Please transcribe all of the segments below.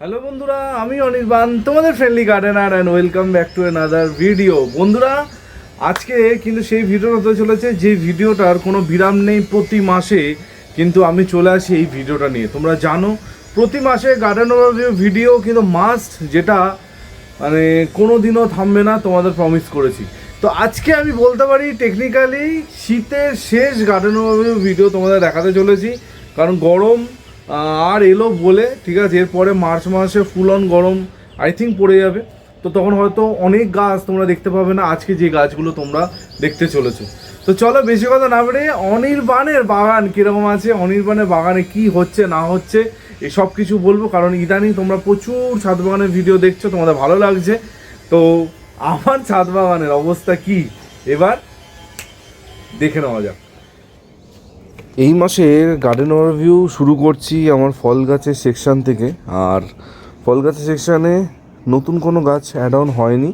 Hello বন্ধুরা, আমি অনির্বাণ, তোমাদের friendly gardener and welcome back to another video বন্ধুরা, আজকে কিন্তু সেই ভিডিওটা হতে চলেছে, যে ভিডিওটার কোনো বিরাম নেই প্রতি মাসে, কিন্তু আমি চলে আসি এই ভিডিওটা নিয়ে। তোমরা জানো, প্রতি মাসে গার্ডেন ভিডিও কিন্তু মাস্ট যেটা মানে কোনো দিনও থামবে না, তোমাদের প্রমিস করেছি। তো আজকে আমি বলতে পারি টেকনিক্যালি শীতের শেষ গার্ডেন ভিডিও তোমাদের দেখাতে চলেছি, কারণ গরম আর এলো বলে, ঠিক আছে, এরপরে মার্চ মাসে ফুল অন গরম আই থিঙ্ক পড়ে যাবে। তো তখন হয়তো অনেক গাছ তোমরা দেখতে পাবে না, আজকে যে গাছগুলো তোমরা দেখতে চলেছো। তো চলো, বেশি কথা না বেড়ে, অনির্বাণের বাগান কীরকম আছে, অনির্বাণের বাগানে কি হচ্ছে, না হচ্ছে এসব কিছু বলব, কারণ ইদানিং তোমরা প্রচুর ছাদ বাগানের ভিডিও দেখছ, তোমাদের ভালো লাগছে। তো আমার ছাদ বাগানের অবস্থা কি? এবার দেখে নেওয়া যাক। এই মাসের গার্ডেন ওভারভিউ শুরু করছি আমার ফল গাছের সেকশান থেকে। আর ফল গাছের সেকশানে নতুন কোনো গাছ অ্যাড অন হয়নি।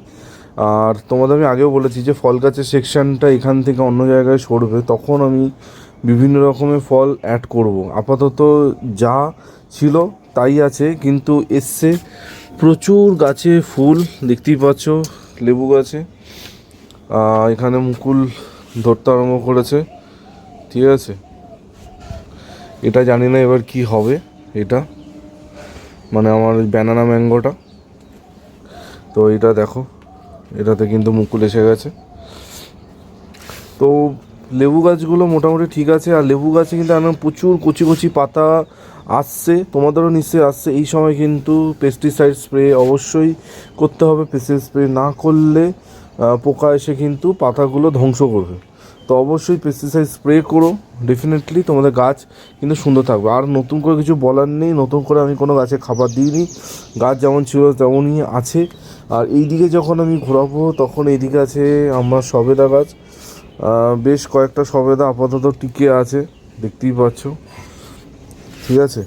আর তোমাদের আমি আগেও বলেছি যে ফল গাছের সেকশানটা এখান থেকে অন্য জায়গায় সরবে, তখন আমি বিভিন্ন রকমের ফল অ্যাড করব। আপাতত যা ছিল তাই আছে, কিন্তু এসছে প্রচুর গাছে ফুল, দেখতেই পাচ্ছ, লেবু গাছে। এখানে মুকুল ধরতে আরম্ভ করেছে। ঠিক আছে? এটা জানি না এবার কি হবে এটা। মানে আমার ওই ব্যানানা ম্যাঙ্গোটা তো এটা দেখো, এটাতে কিন্তু মুকুল এসে গেছে। তো লেবু গাছগুলো মোটামুটি ঠিক আছে, আর লেবু গাছে কিন্তু এখন প্রচুর কচি কচি পাতা আসছে, তোমাদেরও নিশ্চয়ই আসছে। এই সময় কিন্তু পেস্টিসাইড স্প্রে অবশ্যই করতে হবে। পেস্টিসাইড স্প্রে না করলে পোকা এসে কিন্তু পাতাগুলো ধ্বংস করবে। তো অবশ্যই পেস্টিসাইড স্প্রে করো ডেফিনেটলি তোমাদের গাছ কিন্তু সুন্দর থাকবে। আর নতুন করে কিছু বলার নেই, নতুন করে আমি কোনো গাছে খাবার দিইনি। গাছ যেমন ছিল, তেমনই আছে। আর এই দিকে যখন আমি ঘোরাবো, তখন এই এইদিকে আছে আমার সবেদা গাছ। বেশ কয়েকটা সবেদা আপাতত টিকে আছে, দেখতেই পাচ্ছ। ঠিক আছে?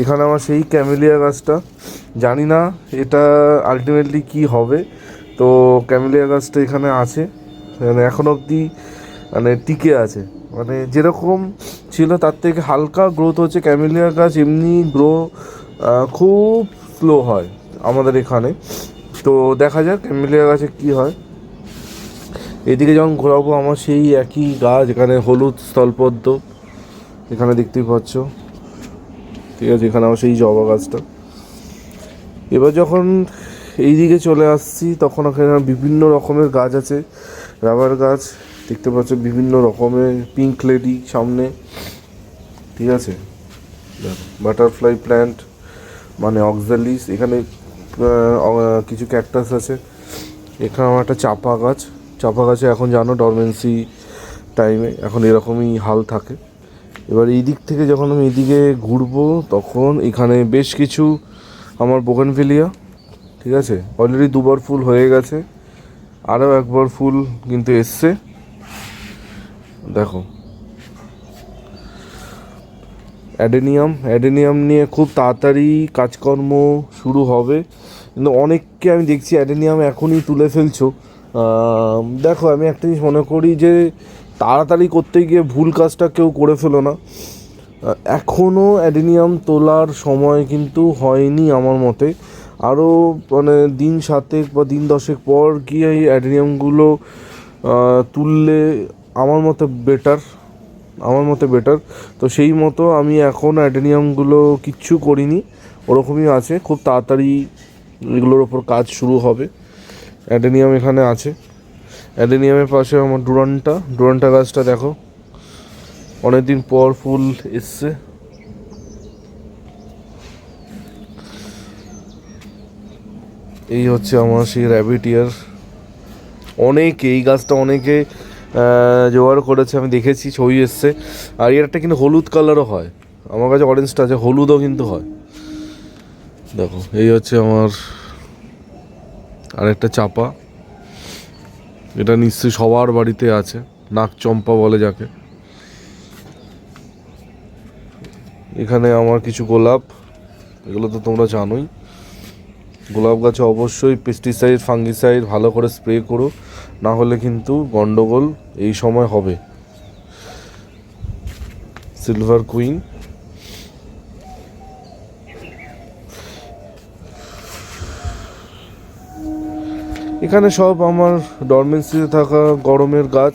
এখানে আমার সেই ক্যামেলিয়া গাছটা। জানি না এটা আলটিমেটলি কি হবে। তো ক্যামেলিয়া গাছটা এখানে আছে। মানে এখন অবধি মানে টিকে আছে। মানে যেরকম ছিল তার থেকে হালকা গ্রোথ হচ্ছে ক্যামেলিয়া গাছ, এমনি গ্রো খুব স্লো হয় আমাদের এখানে। তো দেখা যাক ক্যামেলিয়া গাছে কি হয়। এদিকে যখন ঘোরাবো আমার সেই একই গাছ, এখানে হলুদ স্থলপদ্ম, এখানে দেখতেই পাচ্ছ। ঠিক আছে, এখানে আমার সেই জবা গাছটা। এবার যখন এই দিকে চলে আসছি, তখন ওখানে বিভিন্ন রকমের গাছ আছে। রাবার গাছ, দেখতে পাচ্ছ বিভিন্ন রকমের পিঙ্ক লেডি সামনে। ঠিক আছে? বাটারফ্লাই প্ল্যান্ট মানে অক্সালিস এখানে কিছু ক্যাকটাস আছে। এখানে আমার একটা চাপা গাছ। চাপা গাছে এখন জানো ডরমেন্সি টাইমে এখন এরকমই হাল থাকে। এবার এই দিক থেকে যখন আমি এদিকে ঘুরবো, তখন এখানে বেশ কিছু আমার বোগানভেলিয়া ঠিক আছে? অলরেডি দুবার ফুল হয়ে গেছে। আরও একবার ফুল কিন্তু এসছে। দেখো। অ্যাডেনিয়াম অ্যাডেনিয়াম নিয়ে খুব তাড়াতাড়ি কাজকর্ম শুরু হবে। কিন্তু অনেককে আমি দেখছি অ্যাডেনিয়াম এখনই তুলে ফেলছো। দেখো, আমি একটা জিনিস মনে করি যে তাড়াতাড়ি করতে গিয়ে ভুল কাজটা কেউ করে ফেলো না। এখনও অ্যাডেনিয়াম তোলার সময় কিন্তু হয়নি আমার মতে। আরও মানে দিন সাতেক বা দিন দশেক পর গিয়ে এই অ্যাডেনিয়ামগুলো তুললে আমার মতে বেটার আমার মতে বেটার তো সেই মতো আমি এখন অ্যাডেনিয়ামগুলো কিচ্ছু করিনি, ওরকমই আছে। খুব তাড়াতাড়ি এগুলোর ওপর কাজ শুরু হবে। অ্যাডেনিয়াম এখানে আছে। অ্যাডেনিয়ামের পাশে আমার ডুরান্টা ডুরান্টা গাছটা দেখো। অনেকদিন পর ফুল এসছে। এই হচ্ছে আমার সেই র্যাবিট ইয়ার অনেকে, এই গাছটা অনেকে জোগাড় করেছে, আমি দেখেছি, ছবি এসছে। আর একটা কিন্তু হলুদ কালারও হয়। আমার কাছে অরেঞ্জটা আছে, হলুদও কিন্তু হয়। দেখো, এই হচ্ছে আমার আরেকটা চাপা। এটা নিশ্চয়ই সবার বাড়িতে আছে নাক চম্পা বলে যাকে। এখানে আমার কিছু গোলাপ, এগুলো তো তোমরা জানোই। গোলাপ গাছে অবশ্যই পেস্টিসাইড ফাঙ্গিসাইড ভালো করে স্প্রে করো। না হলে কিন্তু গন্ডগোল এই সময় হবে। সিলভার কুইন এখানে সব আমার ডরমেন্সিতে থাকা গরমের গাছ,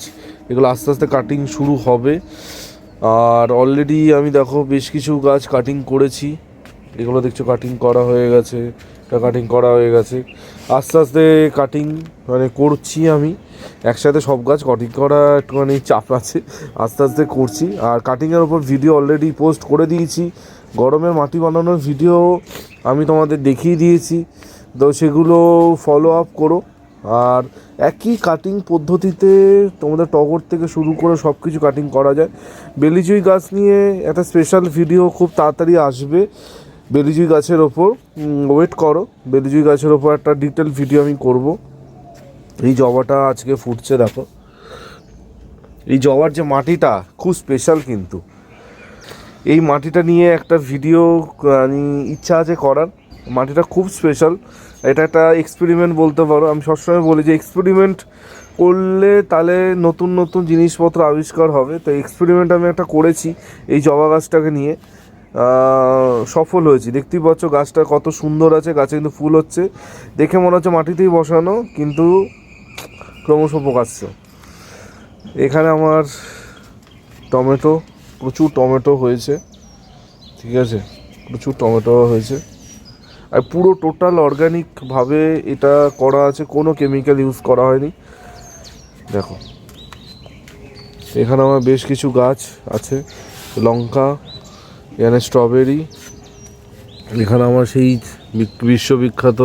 এগুলো আস্তে আস্তে কাটিং শুরু হবে। আর অলরেডি আমি দেখো বেশ কিছু গাছ কাটিং করেছি। এগুলো দেখছ কাটিং করা হয়ে গেছে। কাটিং করা হয়ে গেছে। আস্তে আস্তে কাটিং মানে করছি আমি। একসাথে সব গাছ কাটিং করা একটুখানি চাপ আছে। আস্তে আস্তে করছি। আর কাটিংয়ের ওপর ভিডিও অলরেডি পোস্ট করে দিয়েছি। গরমের মাটি বানানোর ভিডিও আমি তোমাদের দেখিয়ে দিয়েছি। তো সেগুলো ফলো আপ করো। আর একই কাটিং পদ্ধতিতে তোমাদের টগর থেকে শুরু করে সব কিছু কাটিং করা যায়। বেলিজুই গাছ নিয়ে একটা স্পেশাল ভিডিও খুব তাড়াতাড়ি আসবে। বেলিজুই গাছের ওপর ওয়েট করো। বেলিজুই গাছের ওপর একটা ডিটেল ভিডিও আমি করব। এই জবাটা আজকে ফুটছে, দেখো। এই জবার যে মাটিটা, খুব স্পেশাল কিন্তু। এই মাটিটা নিয়ে একটা ভিডিও আমি ইচ্ছা আছে করার। মাটিটা খুব স্পেশাল এটা একটা এক্সপেরিমেন্ট বলতে পারো। আমি সবসময় বলি যে এক্সপেরিমেন্ট করলে তাহলে নতুন নতুন জিনিসপত্র আবিষ্কার হবে। তো এক্সপেরিমেন্ট আমি একটা করেছি এই জবা গাছটাকে নিয়ে। সফল হয়েছি। দেখতেই পাচ্ছ গাছটা কত সুন্দর আছে, গাছে কিন্তু ফুল হচ্ছে। দেখে মনে হচ্ছে মাটিতেই বসানো, কিন্তু ক্রমশ প্রকাশ্য এখানে আমার টমেটো, প্রচুর টমেটো হয়েছে, ঠিক আছে? প্রচুর টমেটো হয়েছে। আর পুরো টোটাল অর্গানিকভাবে এটা করা আছে, কোনো কেমিক্যাল ইউজ করা হয়নি। দেখো। এখানে আমার বেশ কিছু গাছ আছে, লঙ্কা এখানে স্ট্রবেরি এখানে আমার সেই বিশ্ববিখ্যাত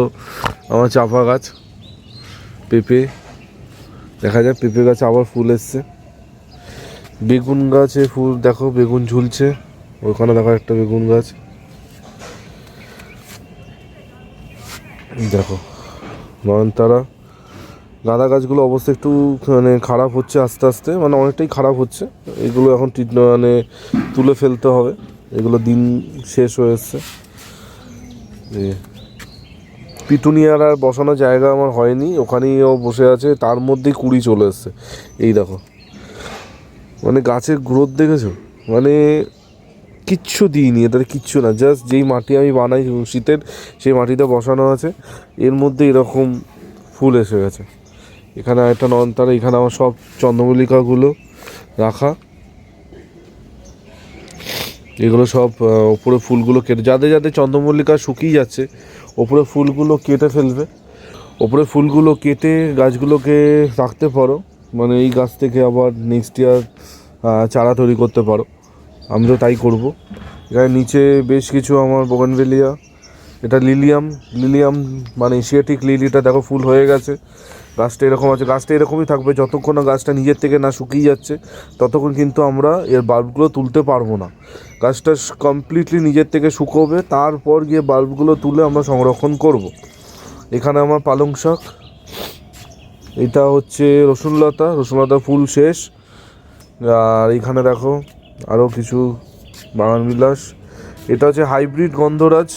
আমার চাপা গাছ, পেঁপে, দেখা যায় পেঁপে গাছে আবার ফুল এসছে। বেগুন গাছে ফুল, দেখো, বেগুন ঝুলছে ওখানে দেখো একটা বেগুন গাছ। দেখো, নয়নতারা, গাঁদা গাছগুলো অবস্থা একটু মানে খারাপ হচ্ছে আস্তে আস্তে মানে অনেকটাই খারাপ হচ্ছে। এগুলো এখন মানে তুলে ফেলতে হবে। এগুলো দিন শেষ হয়ে এই পিটুনিয়ার আর বসানো জায়গা আমার হয়নি ওখানেই ও বসে আছে, তার মধ্যেই কুড়ি চলে এসছে। এই দেখো। মানে গাছের গ্রোথ দেখেছ? মানে কিচ্ছু দিইনি, এটাতে কিচ্ছু না জাস্ট যেই মাটি আমি বানাই শীতের, সেই মাটিতে বসানো আছে। এর মধ্যে এরকম ফুল এসে গেছে। এখানে একটা নয়নতারা, এখানে আমার সব চন্দ্রমল্লিকাগুলো রাখা। এগুলো সব ওপরে ফুলগুলো কেটে, যাদের যাদের চন্দ্রমল্লিকা শুকিয়ে যাচ্ছে ওপরে ফুলগুলো কেটে ফেলবে। ওপরে ফুলগুলো কেটে গাছগুলোকে রাখতে পারো। মানে এই গাছ থেকে আবার নেক্সট ইয়ার চারা তৈরি করতে পারো। আমি তো তাই করব। এখানে নিচে বেশ কিছু আমার বোগানভেলিয়া এটা লিলিয়াম লিলিয়াম মানে এশিয়াটিক লিলিটা দেখো ফুল হয়ে গেছে। গাছটা এরকম আছে, গাছটা এরকমই থাকবে, যতক্ষণ না গাছটা নিজের থেকে না শুকিয়ে যাচ্ছে, ততক্ষণ কিন্তু আমরা এর বাল্বগুলো তুলতে পারব না। গাছটা কমপ্লিটলি নিজের থেকে শুকোবে, তারপর গিয়ে বাল্বগুলো তুলে আমরা সংরক্ষণ করব। এখানে আমার পালং শাক, এটা হচ্ছে রসুনলতা রসুনলতা ফুল শেষ। আর এখানে দেখো আরও কিছু বাগান বিলাস। এটা হচ্ছে হাইব্রিড গন্ধরাজ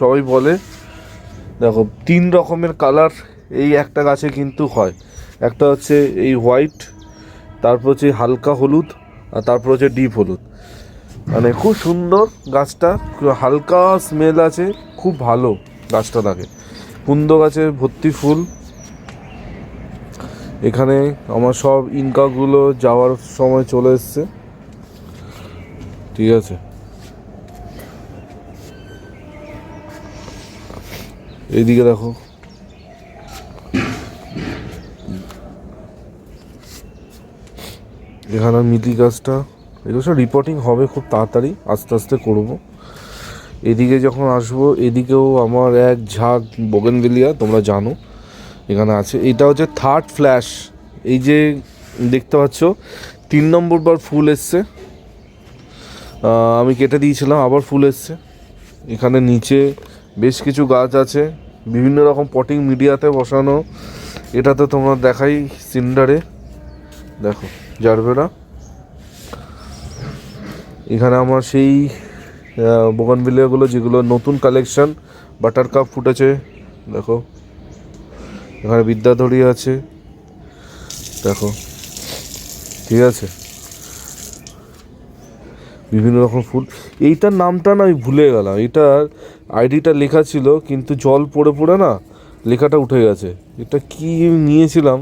সবাই বলে। দেখো, তিন রকমের কালার এই একটা গাছে কিন্তু হয়। একটা হচ্ছে এই হোয়াইট, তারপর হচ্ছে হালকা হলুদ, আর তারপর হচ্ছে ডিপ হলুদ। মানে খুব সুন্দর গাছটা, হালকা স্মেল আছে, খুব ভালো গাছটা থাকে কুন্দ গাছে ভর্তি ফুল। এখানে আমার সব ইনকাগুলো যাওয়ার সময় চলে এসছে। ঠিক আছে। এইদিকে দেখো। এখানে মিলি গাছটা। এগুলো সব রিপোর্টিং হবে খুব তাড়াতাড়ি, আস্তে আস্তে করব। এদিকে যখন আসব, এদিকেও আমার এক ঝাঁক বোগেনভেলিয়া, তোমরা জানো, এখানে আছে। এটা হচ্ছে থার্ড ফ্ল্যাশ এই যে দেখতে পাচ্ছ, তিন নম্বর বার ফুল এসছে। আমি কেটে দিয়েছিলাম, আবার ফুল এসছে। এখানে নিচে বেশ কিছু গাছ আছে। বিভিন্ন রকম পটিং মিডিয়াতে বসানো। এটা তো তোমরা দেখাই, সিন্ডারে। দেখো। জারবেরা এখানে আমার সেই বোগানভিলিয়াগুলো যেগুলো নতুন কালেকশন বাটার কাপ ফুটেছে, দেখো। এখানে বিদ্যাধরী আছে, দেখো। ঠিক আছে। বিভিন্ন রকম ফুল। এইটার নামটা না আমি ভুলে গেলাম। এটার আইডিটা লেখা ছিল, কিন্তু জল পড়ে পড়ে না লেখাটা উঠে গেছে। এটা কি নিয়েছিলাম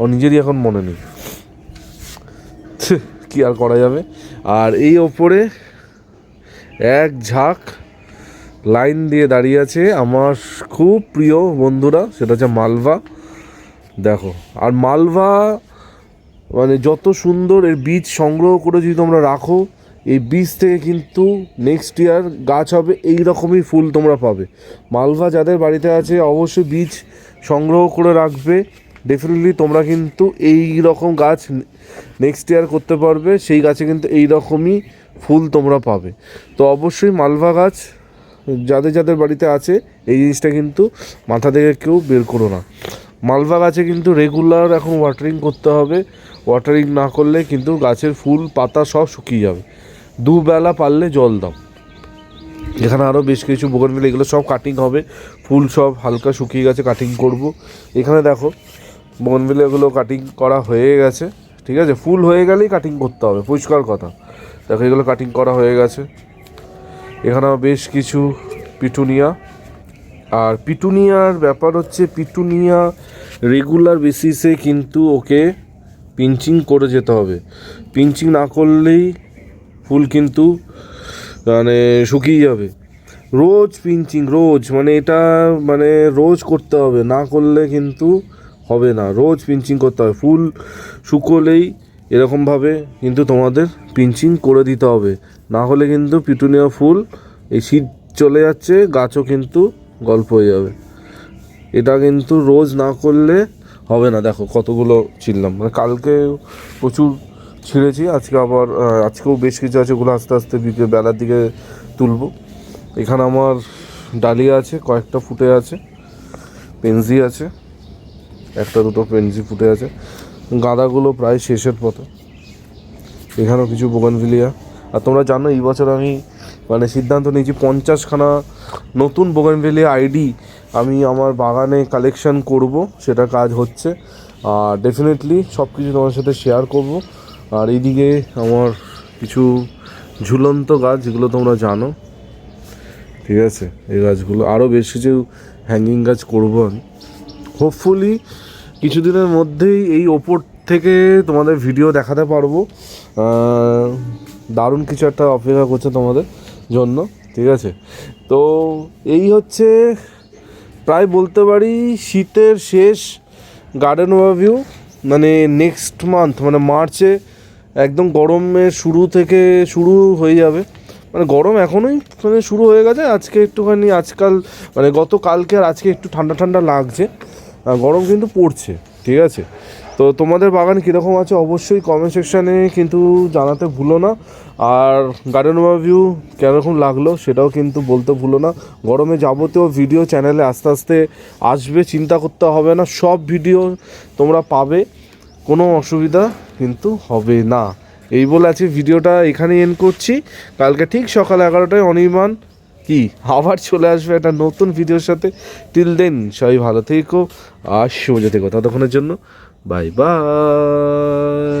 ও নিজেরই এখন মনে নেই। কি আর করা যাবে? আর এই ওপরে এক ঝাঁক লাইন দিয়ে দাঁড়িয়ে আছে আমার খুব প্রিয় বন্ধুরা, সেটা হচ্ছে মালভা। দেখো, আর মালভা মানে যত সুন্দর এর বীজ সংগ্রহ করে যদি তোমরা রাখো, এই বীজ থেকে কিন্তু নেক্সট ইয়ার গাছ হবে এই রকমই ফুল তোমরা পাবে। মালভা যাদের বাড়িতে আছে, অবশ্যই বীজ সংগ্রহ করে রাখবে। ডেফিনেটলি তোমরা কিন্তু এই রকম গাছ নেক্সট ইয়ার করতে পারবে, সেই গাছে কিন্তু এই রকমই ফুল তোমরা পাবে। তো অবশ্যই মালভা গাছ যাদের যাদের বাড়িতে আছে, এই জিনিসটা কিন্তু মাথা থেকে কেউ বের করো না। মালভা গাছে কিন্তু রেগুলার এখন ওয়াটারিং করতে হবে। ওয়াটারিং না করলে কিন্তু গাছের ফুল, পাতা সব শুকিয়ে যাবে। দুবেলা পারলে জল দাও। এখানে আরও বেশ কিছু বোগনভিল, এগুলো সব কাটিং হবে। ফুল সব হালকা শুকিয়ে গেছে কাটিং করব। এখানে দেখো বোগনভিল এগুলো কাটিং করা হয়ে গেছে, ঠিক আছে? ফুল হয়ে গেলেই কাটিং করতে হবে, পরিষ্কার কথা। দেখো, এগুলো কাটিং করা হয়ে গেছে। এখানে বেশ কিছু পিটুনিয়া। আর পিটুনিয়ার ব্যাপার হচ্ছে, পিটুনিয়া রেগুলার বেসিসে কিন্তু ওকে পিঞ্চিং করে যেতে হবে। পিঞ্চিং না করলেই ফুল কিন্তু মানে শুকিয়ে যাবে। রোজ পিঞ্চিং রোজ মানে এটা মানে রোজ করতে হবে। না করলে কিন্তু হবে না। রোজ পিঞ্চিং করতে হবে। ফুল শুকোলেই এরকমভাবে কিন্তু তোমাদের পিঞ্চিং করে দিতে হবে। না হলে কিন্তু পিটুনিয়া ফুল এই শীত চলে যাচ্ছে, গাছও কিন্তু গল্প হয়ে যাবে। এটা কিন্তু রোজ না করলে হবে না। দেখো কতগুলো ছিললাম। মানে কালকে প্রচুর ছিঁড়েছি, আজকে আবার আজকেও বেশ কিছু আছে। ওগুলো আস্তে আস্তে বিকেল বেলার দিকে তুলব। এখানে আমার ডালিয়া আছে, কয়েকটা ফুটে আছে, পেনজি আছে। একটা দুটো পেনজি ফুটে আছে। গাঁদাগুলো প্রায় শেষের পথে। এখানেও কিছু বোগানভিলিয়া। আর তোমরা জানো, এই বছর আমি মানে সিদ্ধান্ত নিয়েছি পঞ্চাশখানা নতুন বোগানভিলিয়া আইডি আমি আমার বাগানে কালেকশন করব, সেটা কাজ হচ্ছে। আর ডেফিনেটলি সব কিছু তোমার সাথে শেয়ার করব। আর এইদিকে আমার কিছু ঝুলন্ত গাছ, যেগুলো তোমরা জানো। ঠিক আছে? এই গাছগুলো আরও বেশ কিছু হ্যাঙ্গিং গাছ করব আমি। হোপফুলি কিছুদিনের মধ্যেই এই ওপর থেকে তোমাদের ভিডিও দেখাতে পারব। দারুণ কিছু একটা অপেক্ষা করছে তোমাদের জন্য, ঠিক আছে? তো এই হচ্ছে প্রায় বলতে পারি শীতের শেষ গার্ডেন ওভারভিউ মানে নেক্সট মান্থ মানে মার্চে একদম গরমের শুরু থেকে শুরু হয়ে যাবে। মানে গরম এখনোই মানে শুরু হয়ে গেছে, আজকে একটুখানি, আজকাল মানে গত কালকে আর আজকে একটু ঠান্ডা ঠান্ডা লাগছে। গরম কিন্তু পড়ছে, ঠিক আছে? তো তোমাদের বাগান কীরকম আছে অবশ্যই কমেন্ট সেকশানে কিন্তু জানাতে ভুলো না। আর গার্ডেন ওভারভিউ কীরকম লাগল সেটাও কিন্তু বলতে ভুলো না। গরমে যাবতীয় ভিডিও চ্যানেলে আস্তে আস্তে আসবে, চিন্তা করতে হবে না, সব ভিডিও তোমরা পাবে। কোনো অসুবিধা কিন্তু হবে না। এই বলে আজকে ভিডিওটা এখানেই এন্ড করছি। কালকে ঠিক সকাল এগারোটায় অনির্বাণ কি? আবার চলে আসবে একটা নতুন ভিডিওর সাথে। টিল দেন সবাই ভালো থেকো আর শুভ থেকো ততক্ষণের জন্য বাই বাই